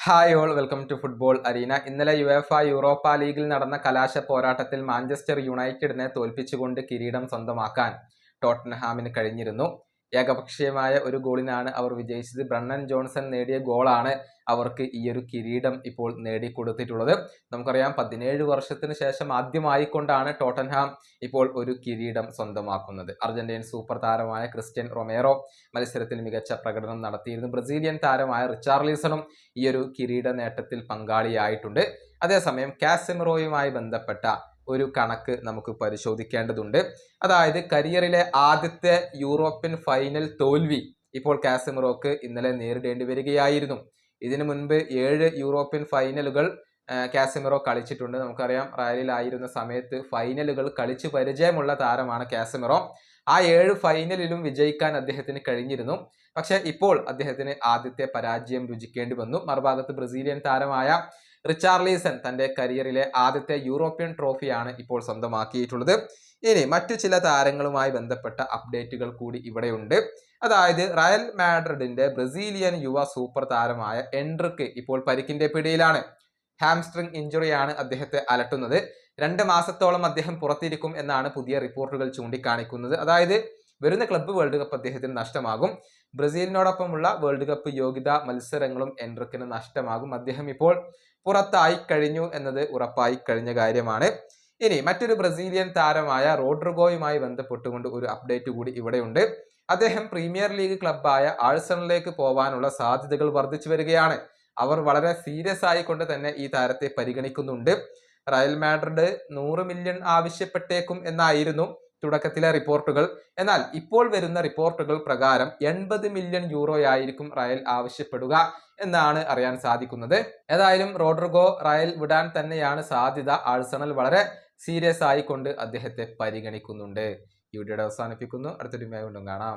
Hi all welcome to football arena ഇന്നലെ U F Europa ലീഗിൽ നടന്ന കലാശ പോരാട്ടത്തിൽ മാഞ്ചസ്റ്റർ യുണൈറ്റഡിനെ തോൽപ്പിച്ചുകൊണ്ട് കിരീടം സ്വന്തമാക്കാൻ ടോട്ടൻഹാമിന് കഴിഞ്ഞിരുന്നു. ഏകപക്ഷീയമായ ഒരു ഗോളിനാണ് അവർ വിജയിച്ചത്. ബ്രണ്ണൻ ജോൺസൺ നേടിയ ഗോളാണ് അവർക്ക് ഈ ഒരു കിരീടം ഇപ്പോൾ നേടിക്കൊടുത്തിട്ടുള്ളത്. നമുക്കറിയാം പതിനേഴ് വർഷത്തിന് ശേഷം ആദ്യമായിക്കൊണ്ടാണ് ടോട്ടൻഹാം ഇപ്പോൾ ഒരു കിരീടം സ്വന്തമാക്കുന്നത്. അർജന്റീൻ സൂപ്പർ താരമായ ക്രിസ്ത്യൻ റൊമേറോ മത്സരത്തിൽ മികച്ച പ്രകടനം നടത്തിയിരുന്നു. ബ്രസീലിയൻ താരമായ റിച്ചാർലീസണും ഈ ഒരു കിരീട നേട്ടത്തിൽ പങ്കാളിയായിട്ടുണ്ട്. അതേസമയം കാസെമിറോയുമായി ബന്ധപ്പെട്ട ഒരു കണക്ക് നമുക്ക് പരിശോധിക്കേണ്ടതുണ്ട്. അതായത് കരിയറിലെ ആദ്യത്തെ യൂറോപ്യൻ ഫൈനൽ തോൽവി ഇപ്പോൾ കാസിമറോക്ക് ഇന്നലെ നേരിടേണ്ടി വരികയായിരുന്നു. ഇതിനു മുൻപ് ഏഴ് യൂറോപ്യൻ ഫൈനലുകൾ കാസമിറോ കളിച്ചിട്ടുണ്ട്. നമുക്കറിയാം റയലിലായിരുന്ന സമയത്ത് ഫൈനലുകൾ കളിച്ച് പരിചയമുള്ള താരമാണ് കാസമിറോ. ആ ഏഴ് ഫൈനലിലും വിജയിക്കാൻ അദ്ദേഹത്തിന് കഴിഞ്ഞിരുന്നു. പക്ഷെ ഇപ്പോൾ അദ്ദേഹത്തിന് ആദ്യത്തെ പരാജയം രുചിക്കേണ്ടി വന്നു. മറുഭാഗത്ത് ബ്രസീലിയൻ താരമായ റിച്ചാർലീസൺ തന്റെ കരിയറിലെ ആദ്യത്തെ യൂറോപ്യൻ ട്രോഫിയാണ് ഇപ്പോൾ സ്വന്തമാക്കിയിട്ടുള്ളത്. ഇനി മറ്റു ചില താരങ്ങളുമായി ബന്ധപ്പെട്ട അപ്ഡേറ്റുകൾ കൂടി ഇവിടെയുണ്ട്. അതായത് റയൽ മാഡ്രിഡിന്റെ ബ്രസീലിയൻ യുവ സൂപ്പർ താരമായ എൻട്രിക്ക് ഇപ്പോൾ പരിക്കിന്റെ പിടിയിലാണ്. ഹാംസ്ട്രിങ് ഇഞ്ചുറിയാണ് അദ്ദേഹത്തെ അലട്ടുന്നത്. രണ്ട് മാസത്തോളം അദ്ദേഹം പുറത്തിരിക്കും എന്നാണ് പുതിയ റിപ്പോർട്ടുകൾ ചൂണ്ടിക്കാണിക്കുന്നത്. അതായത് വരുന്ന ക്ലബ്ബ് വേൾഡ് കപ്പ് അദ്ദേഹത്തിന് നഷ്ടമാകും. ബ്രസീലിനോടൊപ്പമുള്ള വേൾഡ് കപ്പ് യോഗ്യതാ മത്സരങ്ങളും എൻട്രിക്കിന് നഷ്ടമാകും. അദ്ദേഹം ഇപ്പോൾ പുറത്തായി കഴിഞ്ഞു എന്നത് ഉറപ്പായി കഴിഞ്ഞ കാര്യമാണ്. ഇനി മറ്റൊരു ബ്രസീലിയൻ താരമായ റോഡ്രിഗോയുമായി ബന്ധപ്പെട്ടുകൊണ്ട് ഒരു അപ്ഡേറ്റ് കൂടി ഇവിടെയുണ്ട്. അദ്ദേഹം പ്രീമിയർ ലീഗ് ക്ലബായ ആഴ്സണിലേക്ക് പോവാനുള്ള സാധ്യതകൾ വർദ്ധിച്ചു വരികയാണ്. അവർ വളരെ സീരിയസ് ആയിക്കൊണ്ട് തന്നെ ഈ താരത്തെ പരിഗണിക്കുന്നുണ്ട്. റയൽ മാഡ്രിഡ് നൂറ് മില്യൺ ആവശ്യപ്പെട്ടേക്കും എന്നായിരുന്നു. തുടക്കത്തിലെ റിപ്പോർട്ടുകൾ. എന്നാൽ ഇപ്പോൾ വരുന്ന റിപ്പോർട്ടുകൾ പ്രകാരം എൺപത് മില്യൺ യൂറോയായിരിക്കും റയൽ ആവശ്യപ്പെടുക എന്നാണ് അറിയാൻ സാധിക്കുന്നത്. ഏതായാലും റോഡ്രിഗോ റയൽ വിടാൻ തന്നെയാണ് സാധ്യത ആഴ്സണൽ വളരെ സീരിയസ് ആയിക്കൊണ്ട് അദ്ദേഹത്തെ പരിഗണിക്കുന്നുണ്ട്. ഈ വീഡിയോയുടെ അവസാനിപ്പിക്കുന്നു. അടുത്തൊരു വീണ്ടും കാണാം.